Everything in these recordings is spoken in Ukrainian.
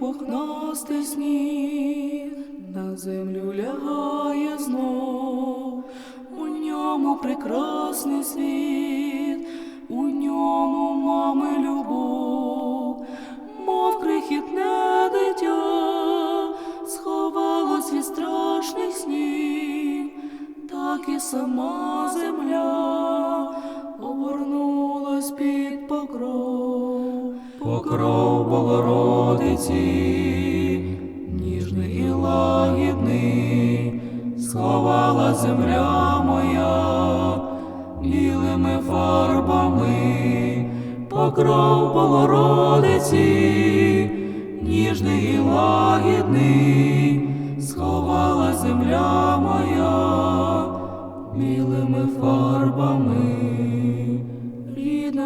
пухнастий сніг, на землю лягає знов, у ньому прекрасний світ, у ньому мами любов, мов крихітне дитя, сховалось від страшних снів, так і сама земля обернулась під покров, покров Богородиці, ніжний і лагідний, сховала земля моя білими фарбами, покров Богородиці, ніжний і лагідний, сховала земля моя білими фарбами,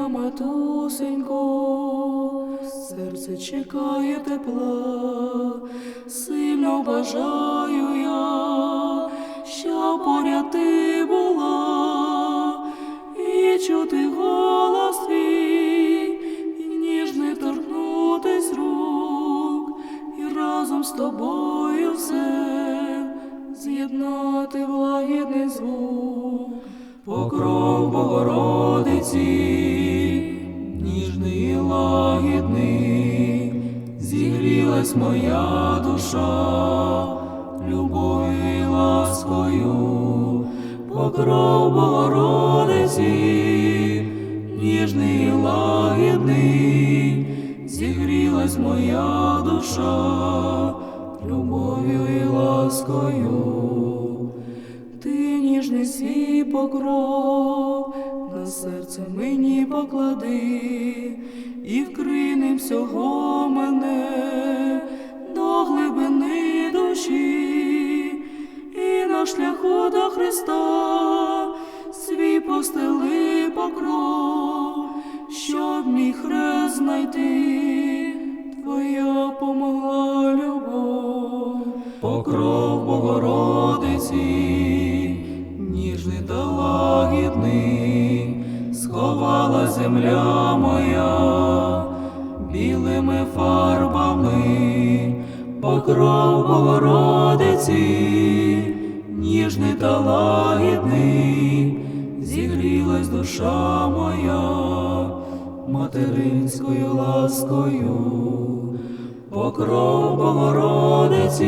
матусенько, серце чекає тепла, сильно бажаю я, щоб поряд ти була, і чути голос твій, і ніжно торкнутись рук, і разом з тобою все з'єднати в лагідний звук, покров Богородиці, зігрілась моя душа, любов'ю і ласкою, покров Богородиці, ніжний і лагідний, зігрілась моя душа, любов'ю і ласкою. Ти ніжний свій покров, на серце мені поклади, і вкрий ним всього мене на шляху до Христа свій постели покров, щоб мій хрест знайти, твоя помогла любов, покров Богородиці, ніжний та лагідний, сховала земля моя білими фарбами, покров Богородиці, ніжний та лагідний, зігрілась душа моя материнською ласкою, покров Богородиці,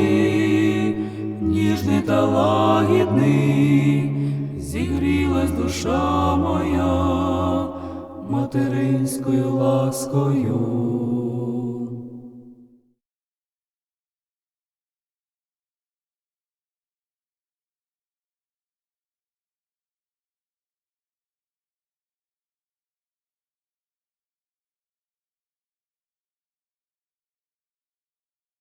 ніжний та лагідний, зігрілась душа моя материнською ласкою.